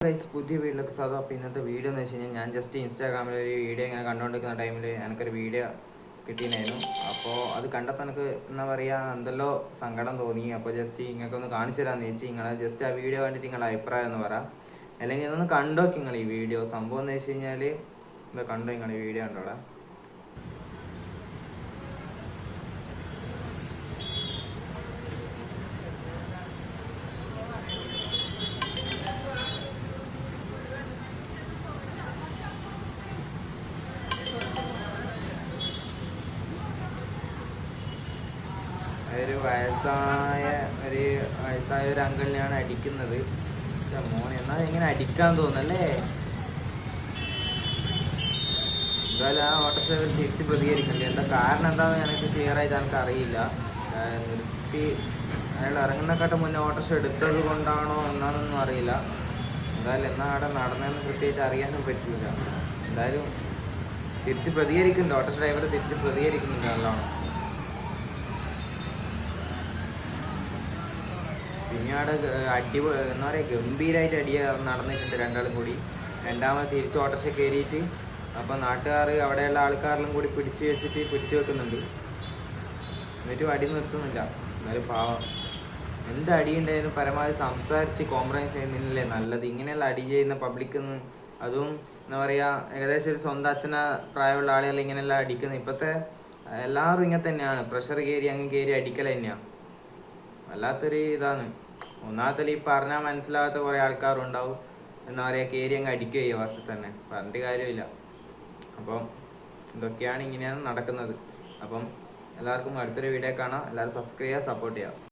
Guys പുതിയ വീഡിയോക്ക് സാധു അപ്പോൾ ഇന്നത്തെ വീഡിയോ എന്ന് വെച്ച് കഴിഞ്ഞാൽ ഞാൻ ജസ്റ്റ് ഇൻസ്റ്റാഗ്രാമിൽ ഒരു വീഡിയോ ഇങ്ങനെ കണ്ടുകൊണ്ടിരിക്കുന്ന ടൈമിൽ എനിക്കൊരു വീഡിയോ കിട്ടിയിട്ടുണ്ടായിരുന്നു. അപ്പോൾ അത് കണ്ടപ്പോൾ എനിക്ക് എന്താ പറയുക എന്തെല്ലോ സങ്കടം തോന്നി. അപ്പോൾ ജസ്റ്റ് ഇങ്ങനൊക്കെ ഒന്ന് കാണിച്ചു തരാമെന്ന് വെച്ച് നിങ്ങളെ ജസ്റ്റ് ആ വീഡിയോ കണ്ടിട്ട് നിങ്ങളുടെ അഭിപ്രായം എന്ന് പറയാം അല്ലെങ്കിൽ ഇതൊന്ന് കണ്ടോക്കി നിങ്ങൾ ഈ വീഡിയോ സംഭവം എന്ന് വെച്ച് കഴിഞ്ഞാൽ കണ്ടോ നിങ്ങൾ ഈ വീഡിയോ കണ്ടോളാം ഒരു വയസ്സായ ഒരു വയസ്സായ ഒരു അങ്കിളിനെയാണ് അടിക്കുന്നത്. മോനെ എന്നാ എങ്ങനെ അടിക്കാൻ തോന്നല്ലേ? എന്തായാലും ആ ഓട്ടോ ഡ്രൈവർ തിരിച്ച് പ്രതികരിക്കുന്നുണ്ട് എന്താ കാരണം എന്താണെന്ന് എനിക്ക് ക്ലിയർ ആയിട്ട് എനിക്ക് അറിയില്ല. നിർത്തി അയാൾ ഇറങ്ങുന്നക്കാട്ട് മുന്നേ ഓട്ടോ എടുത്തത് കൊണ്ടാണോ എന്നാണെന്നൊന്നും അറിയില്ല. എന്തായാലും എന്നാ അവിടെ നടന്നതെന്ന് കൃത്യമായിട്ട് അറിയാനും പറ്റില്ല. എന്തായാലും തിരിച്ച് പ്രതികരിക്കുന്നുണ്ട്. ഓട്ടോ ഡ്രൈവർ തിരിച്ച് പ്രതികരിക്കുന്നുണ്ട് നല്ലോണം. പിന്നെ അവിടെ അടി എന്താ പറയുക ഗംഭീരമായിട്ട് അടി നടന്നിട്ടുണ്ട് രണ്ടാളും കൂടി. രണ്ടാമത് തിരിച്ച് ഓട്ടർഷ കയറിയിട്ട് അപ്പോൾ നാട്ടുകാർ അവിടെയുള്ള ആൾക്കാരെല്ലാം കൂടി പിടിച്ച് വെച്ചിട്ട് പിടിച്ചു വെക്കുന്നുണ്ട്. എന്നിട്ടും അടി നിർത്തുന്നില്ല. എന്നാലും പാവം. എന്ത് അടി ഉണ്ടായാലും പരമാവധി സംസാരിച്ച് കോംപ്രമൈസ് ചെയ്യുന്നില്ലേ നല്ലത് ഇങ്ങനെയുള്ള അടി ചെയ്യുന്ന പബ്ലിക്കിൽ നിന്ന് അതും എന്താ പറയുക ഏകദേശം ഒരു സ്വന്തം അച്ഛന പ്രായമുള്ള ആളുകൾ ഇങ്ങനെയെല്ലാം അടിക്കുന്നത്? ഇപ്പോഴത്തെ എല്ലാവരും ഇങ്ങനെ തന്നെയാണ് പ്രഷർ കയറി അങ്ങ് കയറി അടിക്കൽ തന്നെയാണ് വല്ലാത്തൊരു ഇതാണ്. ഒന്നാമത്തെ ഈ പറഞ്ഞാൽ മനസ്സിലാവാത്ത കുറേ ആൾക്കാരുണ്ടാവും. എന്താ പറയുക കയറി അങ്ങ് അടിക്കുക ഈ വസ്തു തന്നെ. പറഞ്ഞിട്ട് കാര്യമില്ല. അപ്പം ഇതൊക്കെയാണ് ഇങ്ങനെയാണ് നടക്കുന്നത്. അപ്പം എല്ലാവർക്കും അടുത്തൊരു വീഡിയോ കാണാം. എല്ലാവരും സബ്സ്ക്രൈബ് ചെയ്യുക സപ്പോർട്ട് ചെയ്യുക.